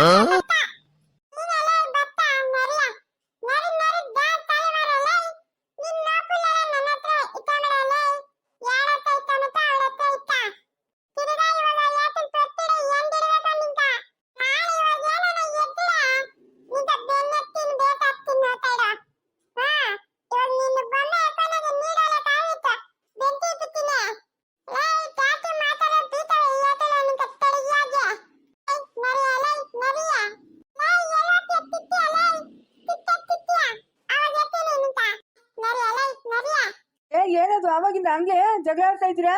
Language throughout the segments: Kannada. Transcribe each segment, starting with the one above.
ಏ ಹಂಗೆ ಜಗಳ ಆಡ್ತಾ ಇದ್ದೀರಾ?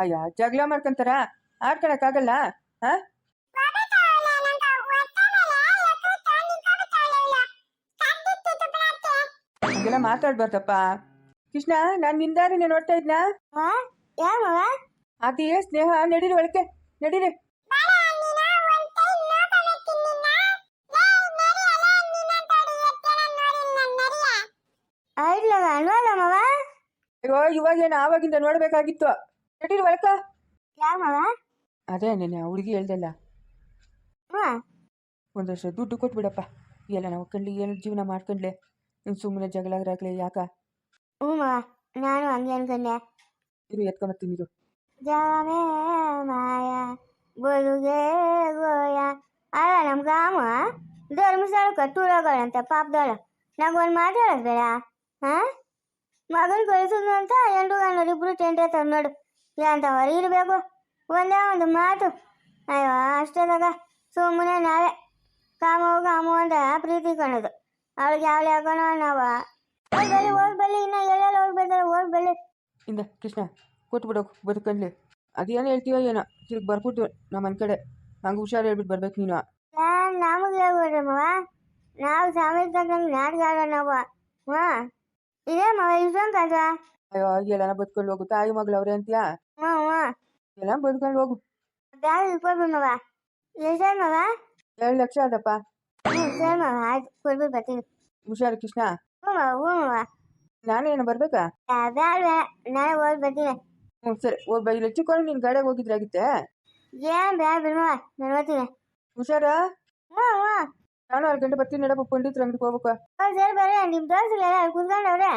ಅಯ್ಯ ಜಗಳ ಮಾಡ್ಕೊಂತಾರ? ಆಡ್ಕೊಳಕ್ಕಾಗಲ್ಲ ಹಾ ಹಂಗೆಲ್ಲ ಮಾತಾಡ್ಬಾರ್ದಪ್ಪ. ಕೃಷ್ಣ ನಾನು ನಿಂದಾರಿನ ನೋಡ್ತಾ ಇದ್ನಾ? ಅದೇ ಸ್ನೇಹ ನಡೀರಿ ಒಳಕ್ಕೆ ನಡೀರಿ. ಅಯ್ಯೋ ಇವಾಗೇನು ಆವಾಗಿಂದ ನೋಡ್ಬೇಕಾಗಿತ್ತು? ಕಟೀರ್ ಒಳಕ ಅದೇ ನೆನೆ ಹುಡುಗಿ ಹೇಳ್ದಲ್ಲ. ಹ್ಞೂ ಒಂದಷ್ಟು ದುಡ್ಡು ಕೊಟ್ಬಿಡಪ್ಪ. ಎಲ್ಲ ನಾವು ಕಂಡ್ಲಿ ಏನು ಜೀವನ ಮಾಡ್ಕೊಂಡ್ಲೆ? ನೀನು ಸುಮ್ಮನೆ ಜಗಳಾಗ್ರಾಗ್ಲೆ ಯಾಕ? ಹ್ಞೂ ಮವ ನಾನು ಹಂಗೆ ಅನ್ಕೊಂಡೆ. ಇರು ಎತ್ಕೊಂಬತ್ತೀನಿ ಇದು ಜಾಮೇ ಮಾಯ ಬದುಗೆ ಗೋಯ. ಅಲ್ಲ ನಮ್ಮ ಗಾಮ ಧರ್ಮಸ್ಥಳಕ್ಕೆ ಟೂರ್ ಪಾಪದಳ. ಪಾಪದವಳು ನಂಗೊಂದು ಮಾತಾಡೋದು ಬೇಡ ಹಾಂ? ಮಗನ ಕಳಿಸೋದು ಅಂತ ಎಂಟು ಗಂಟೆ ಇಬ್ರು ಟೆಂಟ್ ಎತ್ತಾರ ನೋಡು. ಎಂಥವ್ರು ಇರಬೇಕು? ಒಂದೇ ಒಂದು ಮಾತು. ಅಯ್ಯೋ ಅಷ್ಟೇದಾಗ ಸುಮ್ಮನೆ ನಾವೇ. ಕಾಮೋ ಕಾಮೋ ಅಂತ ಪ್ರೀತಿ ಕಾಣೋದು. ಅವಳಿಗೆ ಯಾವಳು ಯಾಕೋಣ ನಾವ ಹೋಗ್ಬಲ್ಲಿ ಹೋಗ್ಬಲ್ಲಿ ಹೋಗಿ ಬಲ್ಲಿ ಇನ್ನು ಎಲ್ಲೆಲ್ಲ ಹೋಗಿ ಹೋಗ್ಬಲ್ಲಿ ಹೋಗಿ ಇಂದ ಕೃಷ್ಣ ಕೊಟ್ಬಿಡೋಕು ಬದುಕಂಡ್ಲಿ ಅದೇನು ಹೇಳ್ತೀವೋ ಏನೋ. ತಿರುಗಿ ಬರ್ಬಿಟ್ಟು ನಮ್ಮ ಮನೆ ಕಡೆ. ಹಂಗೆ ಹುಷಾರು ಹೇಳ್ಬಿಟ್ಟು ಬರ್ಬೇಕು ನೀನು. ನಮಗೆ ಹೇಳ್ಬಿಡ್ರಿ ಮವ ನಾವು ಸಮಯ ತಕ್ಕಂಗೆ ನಾಟಕ ಆಡೋಣ ನಾವು ಹಾಂ ಇದೇ ಮವ ಇಷ್ಟೊಂದು ಕಸ ಅಯ್ಯೋ ಎಲ್ಲನ ಬದುಕೊಂಡು ಹೋಗು. ತಾಯಿ ಮಗಳು ಅವ್ರೆ ಅಂತೀಯಾ? ಹ್ಞೂ ಹ್ಞೂ ಎಲ್ಲ ಬದುಕೊಂಡು ಹೋಗು. ಬ್ಯಾಗ್ ಇಟ್ಕೊಡ್ಬಿಡು ಮವ? ಎಷ್ಟು ಮವ? ಎರಡು ಲಕ್ಷ ಅದಪ್ಪ. ಹ್ಞೂ ಸರಿ ಮವ. ಆಯ್ತು ಕೊಡ್ಬಿಟ್ಟು ಬರ್ತೀನಿ. ಹುಷಾರು ಕೃಷ್ಣ. ಹ್ಞೂ ಮವ ಹ್ಞೂ ಮವ. ನಾನೇನು ಬರ್ಬೇಕಾ? ಬ್ಯಾಡ ಬೇಡ ನಾಳೆ ಹೋಗಿ ಬರ್ತೀನಿ. ಹ್ಞೂ ಸರಿ. ಹೋಗಿ ಬೈ. ಲಚ್ಚಿಕೊಂಡು ನೀನು ಗಾಡಿಯಾಗ ಹೋಗಿದ್ರಾಗಿತ್ತೆ ಏನು ಬೇಡ ಬಿಡು ಮವ ನಾನು ಓದ್ತೀನಿ. ಹುಷಾರ? ಹ್ಞೂ ಹ್ಞೂ ನಾನು ಆರು ಗಂಟೆ ಬರ್ತೀನಿ ನಡಪ್ಪ ಪಂಡಿತ್ರ ಅಂಗಡಿಗೆ ಹೋಗ್ಬೇಕು. ಹ್ಞೂ ಸರಿ ಬರ್ರಿ. ನಿಮ್ ದೋಸ್ತಿಲ್ಲ ಅಲ್ಲಿ ಕುತ್ಕೊಂಡವ್ರೆ?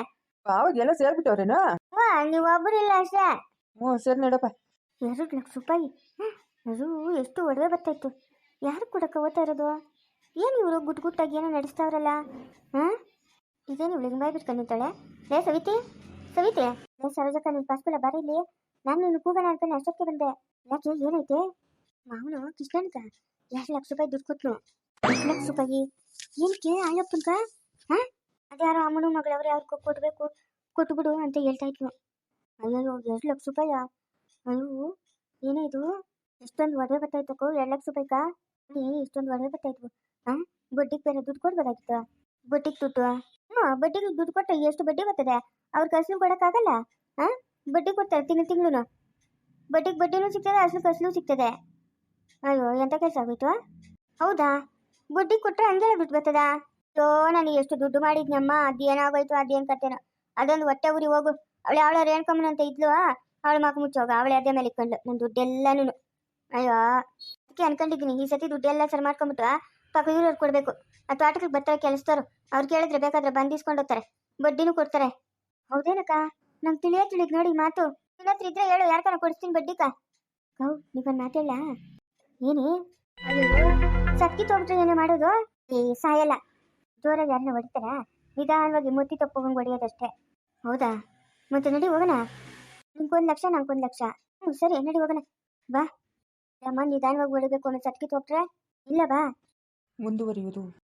ಅವಾಗ ಎಲ್ಲ ಸೇರ್ಬಿಟ್ಟವ್ರೇನೋ? ಹ್ಞೂ ನೀವು ಒಬ್ಬರು ಇಲ್ಲ ಅಷ್ಟೇ? ಹ್ಞೂ ಸರಿ ನಡಪ್ಪ. ಎರಡು ನಕ್ ಸುಪಾಯಿ ಅದು ಎಷ್ಟು ಒಡವೆ ಬರ್ತಾಯಿತ್ತು ಯಾರು ಕೊಡಕ್ಕೆ ಓದ್ತಾ ಇರೋದು? ಏನು ಇವರು ಗುಟ್ ಗುಟ್ಟಾಗಿ ಏನೋ ನಡೆಸ್ತಾವ್ರಲ್ಲ? ಹಾಂ? ಇದೇನು ಇವಳಿಗೆ ಬಾಯ್ಬಿಟ್ಟು ಬಿಟ್ಕೊಂಡಿರ್ತಾಳೆ ಲೇ ಸವಿತಿ ಸವಿತಿ. ಲೇ ಸರೋಜಕ್ಕ ನೀನು ಪಾಸ್ಪಲ್ಲ ಬಾರಿ ಇಲ್ಲಿ. ನಾನು ನಿನ್ನ ಕೂಗೋಣ ಅನ್ಕೊಂಡು ಅಷ್ಟಕ್ಕೆ ಬಂದೆ. ಯಾಕೆ ಏನೈತೆ ಮಾವನು ಕೃಷ್ಣನ್ಕ ಎರಡು ಲಕ್ಷ ರೂಪಾಯಿ ದುಡ್ಡು ಕೊಟ್ನು. ಲಕ್ಷ ರೂಪಾಯಿ ಏನಕ್ಕೆ ಆಯಪ್ಪನ್ಕ ಹಾಂ? ಅದ್ಯಾರೋ ಅಮ್ಮನ ಮಗಳವ್ರು ಅವ್ರಿಗೆ ಕೊಡ್ಬೇಕು, ಕೊಟ್ಬಿಡು ಅಂತ ಹೇಳ್ತಾ ಇದ್ಲು ಅಯ್ಯೋ ಎರಡು ಲಕ್ಷ ರೂಪಾಯ? ಅಯ್ಯೋ, ಏನೇ ಇದು? ಎಷ್ಟೊಂದು ಒಡವೆ ಬರ್ತಾಯಿತ್ತಕ್ಕೋ ಎರಡು ಲಕ್ಷ ರೂಪಾಯಿಕಾ? ಏ ಇಷ್ಟೊಂದು ಒಡವೆ ಬರ್ತಾಯಿದ್ವು ಹಾಂ? ಬಡ್ಡಿಗೆ ಬೇರೆ ದುಡ್ಡು ಕೊಡ್ಬೇಕಾಗಿತ್ತು? ಬಡ್ಡಿಗೆ ದುಡ್ಡು? ಹ್ಞೂ ಬಡ್ಡಿಗೆ ದುಡ್ಡು ಕೊಟ್ಟರೆ ಎಷ್ಟು ಬಡ್ಡಿ ಬರ್ತದೆ? ಅವ್ರ ಕಸಲು ಕೊಡೋಕ್ಕಾಗಲ್ಲ? ಹಾಂ? ಬಡ್ಡಿ ಕೊಡ್ತಾರೆ ತಿಂಗಳು ತಿಂಗಳು ಬಡ್ಡಿಗೆ ಬಡ್ಡಿನೂ ಸಿಗ್ತದೆ ಅಸಲು ಕಸಲು ಸಿಗ್ತದೆ. ಅಯ್ಯೋ ಎಂಥ ಕೆಲಸ ಆಗೋಯ್ತು? ಹೌದಾ? ಬಡ್ಡಿ ಕೊಟ್ಟರೆ ಹಂಗೆಲ್ಲ ಬಿಟ್ಟು ಬರ್ತದ? ಅಯ್ಯೋ ನಾನು ಎಷ್ಟು ದುಡ್ಡು ಮಾಡಿದ್ನಮ್ಮ, ಅದೇನಾಗೋಯ್ತು, ಅದೇನು ಕತೆನೋ. ಅದೊಂದು ಹೊಟ್ಟೆ ಉರಿ ಹೋಗು. ಅವಳು ಅವಳ ರೇಣ್ಕಮ್ಮನ ಅಂತ ಇದ್ಲು, ಅವಳು ಮಾಕು ಮುಚ್ಚೋಗ ಅವಳೆ ಅದೇ ಮೇಲೆ ಇಟ್ಕೊಂಡು ನನ್ನ ದುಡ್ಡೆಲ್ಲನೂ ಅಯ್ಯೋ, ಅದಕ್ಕೆ ಅನ್ಕೊಂಡಿದ್ದೀನಿ. ಈ ಸತಿ ದುಡ್ಡೆಲ್ಲ ಸರಿ ಮಾಡ್ಕೊಂಬಿಟ್ಟು ಪಕ್ಕದೂರವ್ರು ಕೊಡಬೇಕು. ಆ ತೋಟಕ್ಕೆ ಬರ್ತಾರೆ ಕೆಲಸದವ್ರು ಅವ್ರು ಕೇಳಿದ್ರೆ ಬೇಕಾದ್ರೆ ಬಂದಿಸ್ಕೊಂಡ್ ಹೋಗ್ತಾರೆ. ಬಡ್ಡಿನೂ ಕೊಡ್ತಾರೆ. ಹೌದೇನಕ್ಕ? ನಂಗೆ ತಿಳಿಯೋ ತಿಳಿದ್ ನೋಡಿ ಮಾತು. ನಿನ್ನ ಹತ್ರ ಇದ್ರೆ ಹೇಳು ಯಾರ್ಗಾರ ಕೊಡಿಸ್ತೀನಿ ಬಡ್ಡಿಕ? ಹೌ ನೀವೊಂದು ಮಾತೇಳ ಏನೇ? ಸತ್ಕಿ ತೊಗೊಂಡ್ರೆ ಏನೇ ಮಾಡೋದು? ಏ, ಸಾಯಲ್ಲ. ಜೋರಾಗಿ ಯಾರನ್ನ ಹೊಡಿತಾರ? ನಿಧಾನವಾಗಿ ಮುತ್ತಿ ತಪ್ಪೋಗಂಗೆ ಹೊಡಿಯೋದಷ್ಟೇ. ಹೌದಾ? ಮತ್ತೆ ನಡಿ ಹೋಗೋಣ. ನಿಮ್ಗೊಂದು ಲಕ್ಷ, ನಂಗೊಂದು ಲಕ್ಷ. ಹ್ಞೂ ಸರಿ, ನಡಿ ಹೋಗೋಣ. ಬಾ. ಅಮ್ಮ ನಿಧಾನವಾಗಿ ಹೊಡಿಬೇಕು ಅನ್ನೋ ಸತ್ಕಿ ತೊಗೊಟ್ರೆ ಇಲ್ಲ ಬಾ. ಮುಂದುವರಿಯುವುದು.